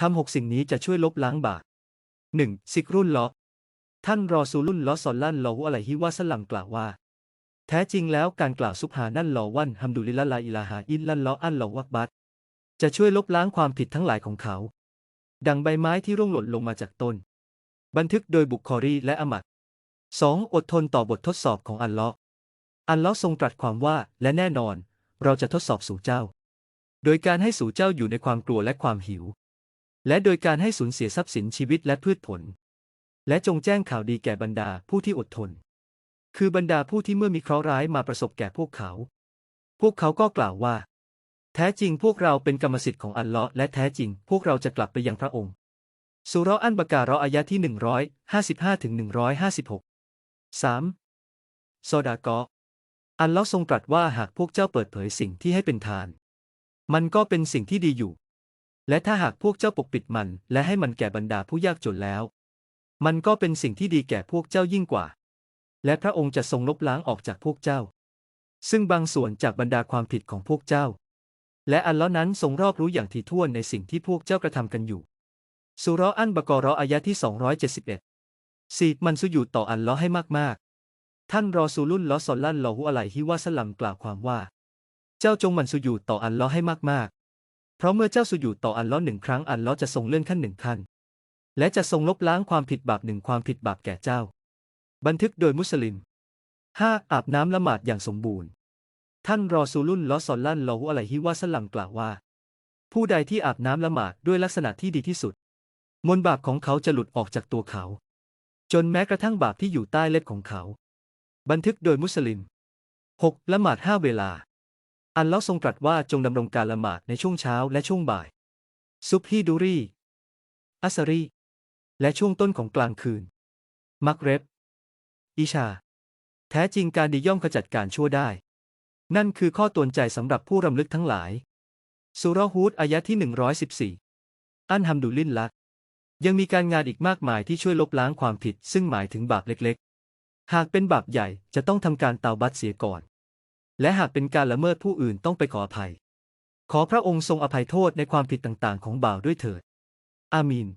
ทำหกสิ่งนี้จะช่วยลบล้างบาปหนึ่งซิกรุนลาะท่านรอซูลุนลาะซอลลันลอฮุอะลัยฮิวะสลัมกล่าวว่า แท้จริงแล้วการกล่าวซุบฮานั่นลอวันฮัมดุลิลละลาอิลาฮาอิลลัลลออัลลอฮฺวักบัตจะช่วยลบล้างความผิดทั้งหลายของเขา ดังใบไม้ที่ร่วงหล่นลงมาจากต้น บันทึกโดยบุคคอรีและอามัดสองอดทนต่อบททดสอบของอัลลาะห์อัลลาะห์ทรงตรัสความว่าและแน่นอน เราจะทดสอบสู่เจ้า โดยการให้สู่เจ้าอยู่ในความกลัวและความหิว และโดยการให้สูญเสียทรัพย์สินชีวิตและพืชผล และจงแจ้งข่าวดีแก่บรรดาผู้ที่อดทน คือบรรดาผู้ที่เมื่อมีเคราะห์ร้ายมาประสบแก่พวกเขา พวกเขาก็กล่าวว่า แท้จริงพวกเราเป็นกรรมสิทธิ์ของอัลเลาะห์และแท้จริงพวกเราจะกลับไปยังพระองค์สุราะห์อันบากาเราะห์อายะที่ 155ถึง156 3. โซดากออัลเลาะห์ทรงตรัสว่าหากพวกเจ้าเปิดเผยสิ่งที่ให้เป็นทาน มันก็เป็นสิ่งที่ดีอยู่ และถ้าหากพวกเจ้าปกปิดมัน และให้มันแก่บรรดาผู้ยากจนแล้ว มันก็เป็นสิ่งที่ดีแก่พวกเจ้ายิ่งกว่า และพระองค์จะทรงลบล้างออกจากพวกเจ้า ซึ่งบางส่วนจากบรรดาความผิดของพวกเจ้า และอัลเลอฮ์นั้นทรงรอบรู้อย่างถี่ถ้วนในสิ่งที่พวกเจ้ากระทำกันอยู่สุราะห์อันบกอเราะห์อายะที่ 271สีมันสุญูดต่ออัลเลอฮ์ให้มากๆ ท่านรอซูลุลลอฮ์ศ็อลลัลลอฮุอะลัยฮิวะซัลลัมกล่าวความว่า เจ้าจงมันสุญูดต่ออัลเลอฮ์ให้มาก ราะเมื่อเจ้าสุญูดต่ออัลลอฮ์หนึ่งครั้งอัลลอฮ์จะทรงเลื่อนขั้นหนึ่งขั้น และจะทรงลบล้างความผิดบาปหนึ่งความผิดบาปแก่เจ้า บันทึกโดยมุสลิม 5. อาบน้ำละหมาดอย่างสมบูรณ์ ท่านรอซูลุลลอฮ์ศ็อลลัลลอฮุอะลัยฮิวะซัลลัมกล่าวว่า ผู้ใดที่อาบน้ำละหมาดด้วยลักษณะที่ดีที่สุด มนบาปของเขาจะหลุดออกจากตัวเขา จนแม้กระทั่งบาปที่อยู่ใต้เล็บของเขา บันทึกโดยมุสลิม 6. ละหมาดห้าเวลา อัลเลอทรงตรัสว่าจงดำรงการละหมาดในช่วงเช้าและช่วงบ่าย ซุบฮีดูรี อัสรี และช่วงต้นของกลางคืน มักเรบอิชา แท้จริงการดีย่อมขจัดการชั่วได้ นั่นคือข้อตวนใจสำหรับผู้รำลึกทั้งหลาย สุเราะห์ฮูดอายะที่ 114 อันฮัมดุลิลละยังมีการงานอีกมากมายที่ช่วยลบล้างความผิด ซึ่งหมายถึงบาปเล็กๆ หากเป็นบาปใหญ่จะต้องทำการเตาบัตเสียก่อน และหากเป็นการละเมิดผู้อื่นต้องไปขออภัย ขอพระองค์ทรงอภัยโทษในความผิดต่างๆ ของบ่าวด้วยเถิด อามีน